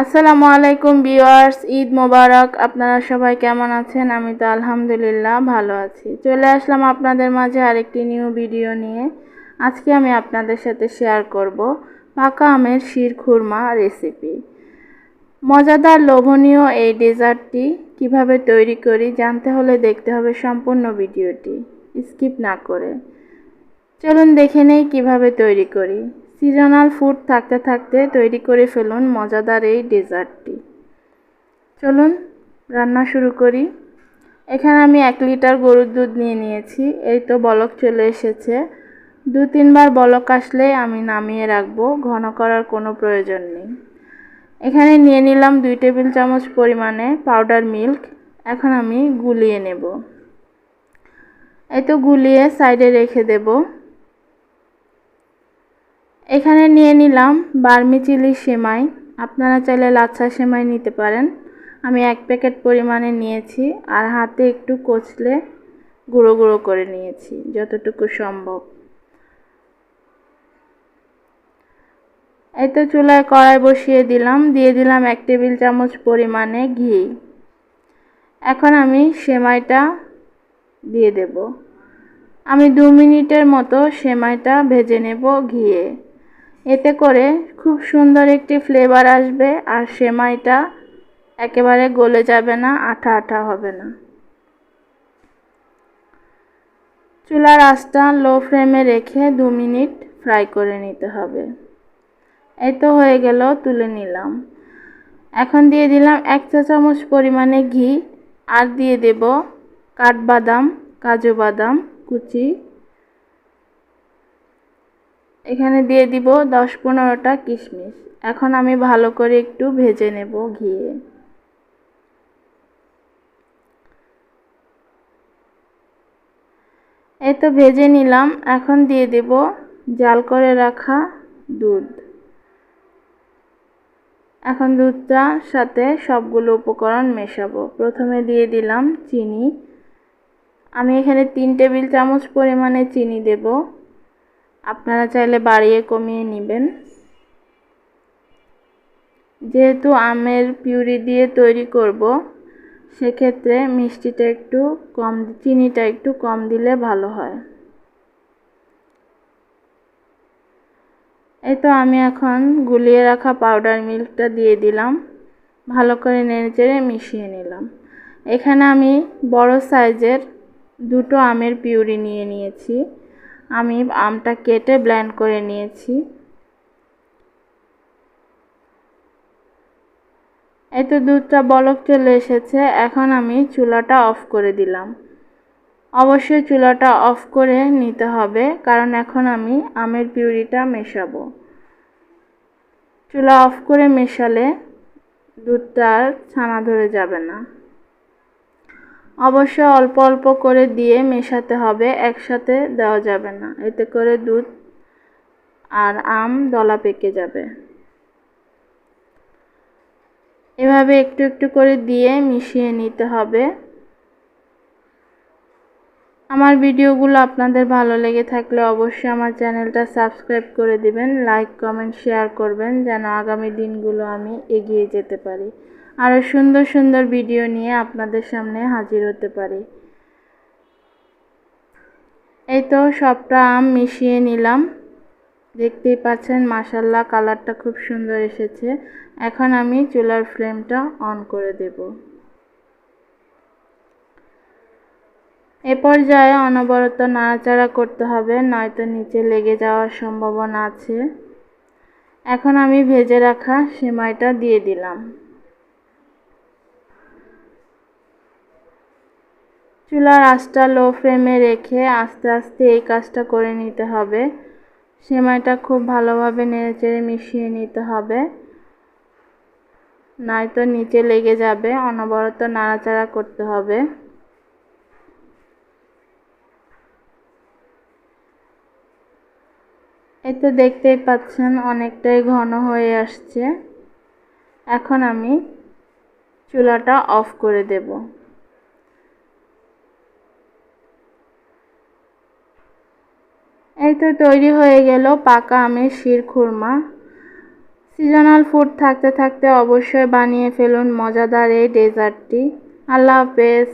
আসসালামু আলাইকুম ভিউয়ার্স, ঈদ মোবারক। আপনারা সবাই কেমন আছেন? আমি তো আলহামদুলিল্লাহ ভালো আছি। চলে আসলাম আপনাদের মাঝে আরেকটি নিউ ভিডিও নিয়ে। আজকে আমি আপনাদের সাথে শেয়ার করব পাকা আমের শির খুরমা রেসিপি মজাদার লোভনীয় এই ডেজার্টটি কীভাবে তৈরি করি জানতে হলে দেখতে হবে সম্পূর্ণ ভিডিওটি। স্কিপ না করে। চলুন দেখে নেই কীভাবে তৈরি করি। সিজনাল ফুড থাকতে থাকতে তৈরি করে ফেলুন মজাদার এই ডেজার্টটি। চলুন রান্না শুরু করি। এখানে আমি এক লিটার গরুর দুধ নিয়ে নিয়েছি। এই তো বলক চলে এসেছে। দু তিনবার বলক আসলে আমি নামিয়ে রাখব, ঘন করার কোনো প্রয়োজন নেই। এখানে নিয়ে নিলাম দুই টেবিল চামচ পরিমাণে পাউডার মিল্ক। এখন আমি গুলিয়ে নেব। এই তো গুলিয়ে সাইডে রেখে দেবো। এখানে নিয়ে নিলাম বার্মি চিলি সেমাই। আপনারা চাইলে লাচ্ছা সেমাই নিতে পারেন। আমি এক প্যাকেট পরিমাণে নিয়েছি আর হাতে একটু কচলে গুঁড়ো গুঁড়ো করে নিয়েছি, যতটুকু সম্ভব। এই তো চুলায় কড়াই বসিয়ে দিলাম, দিয়ে দিলাম এক টেবিল চামচ পরিমাণে ঘি। এখন আমি সেমাইটা দিয়ে দেব। আমি দু মিনিটের মতো সেমাইটা ভেজে নেব ঘিয়ে। এতে করে খুব সুন্দর একটি ফ্লেভার আসবে আর সেমাইটা একেবারে গলে যাবে না, আঠা আঠা হবে না। চুলার আঁচটা লো ফ্লেমে রেখে দু মিনিট ফ্রাই করে নিতে হবে। এই তো হয়ে গেল, তুলে নিলাম। এখন দিয়ে দিলাম এক চা চামচ পরিমাণে ঘি আর দিয়ে দেব কাঠবাদাম, কাজু বাদাম, কুচি এখানে দিয়ে দিব দশ পনেরোটা কিশমিশ। এখন আমি ভালো করে একটু ভেজে নেব ঘিয়ে। এই তো ভেজে নিলাম। এখন দিয়ে দেব জাল করে রাখা দুধ। এখন দুধটার সাথে সবগুলো উপকরণ মেশাবো। প্রথমে দিয়ে দিলাম চিনি। আমি এখানে তিন টেবিল চামচ পরিমাণে চিনি দেবো। আপনারা চাইলে বাড়িয়ে কমিয়ে নেবেন। যেহেতু আমের পিউরি দিয়ে তৈরি করব, সেক্ষেত্রে মিষ্টিটা একটু কম, চিনিটা একটু কম দিলে ভালো হয়। এই তো আমি এখন গুলিয়ে রাখা পাউডার মিল্কটা দিয়ে দিলাম। ভালো করে নেড়ে চেড়ে মিশিয়ে নিলাম। এখানে আমি বড় সাইজের দুটো আমের পিউরি নিয়ে নিয়েছি। আমি আমটা কেটে ব্ল্যান্ড করে নিয়েছি। এই তো দুধটা বলক চলে এসেছে, এখন আমি চুলাটা অফ করে দিলাম। অবশ্যই চুলাটা অফ করে নিতে হবে, কারণ এখন আমি আমের পিউরিটা মেশাবো। চুলা অফ করে মেশালে দুধটা ছানা ধরে যাবে না। অবশ্যই অল্প অল্প করে দিয়ে মেশাতে হবে, একসাথে দেওয়া যাবে না। এতে করে দুধ আর আম দলা পেকে যাবে। এভাবে একটু একটু করে দিয়ে মিশিয়ে নিতে হবে। আমার ভিডিওগুলো আপনাদের ভালো লেগে থাকলে অবশ্যই আমার চ্যানেলটা সাবস্ক্রাইব করে দিবেন, লাইক, কমেন্ট, শেয়ার করবেন, যেন আগামী দিনগুলো আমি এগিয়ে যেতে পারি। আরও সুন্দর সুন্দর ভিডিও নিয়ে আপনাদের সামনে হাজির হতে পারি। এই তো সবটা আম মিশিয়ে নিলাম। দেখতেই পাচ্ছেন মাসাল্লা কালারটা খুব সুন্দর এসেছে। এখন আমি চুলার ফ্লেমটা অন করে দেব। এ পর্যায়ে অনবরত নাড়াচাড়া করতে হবে, নয়তো নিচে লেগে যাওয়ার সম্ভাবনা আছে। এখন আমি ভেজে রাখা সেমাইটা দিয়ে দিলাম। চুলার আঁচটা লো ফ্লেমে রেখে আস্তে আস্তে এই কাজটা করে নিতে হবে। সেমাইটা খুব ভালোভাবে নেড়েচেড়ে মিশিয়ে নিতে হবে। নয়তো নিচে লেগে যাবে, অনবরত নাড়াচাড়া করতে হবে। এই তো দেখতেই পাচ্ছেন অনেকটাই ঘন হয়ে আসছে। এখন আমি চুলাটা অফ করে দেব। এই তো তৈরি হয়ে গেল পাকা আমের শির খুরমা। সিজনাল ফুড থাকতে থাকতে অবশ্যই বানিয়ে ফেলুন মজাদার এই ডেজার্টটি আল্লাহ হাফেজ।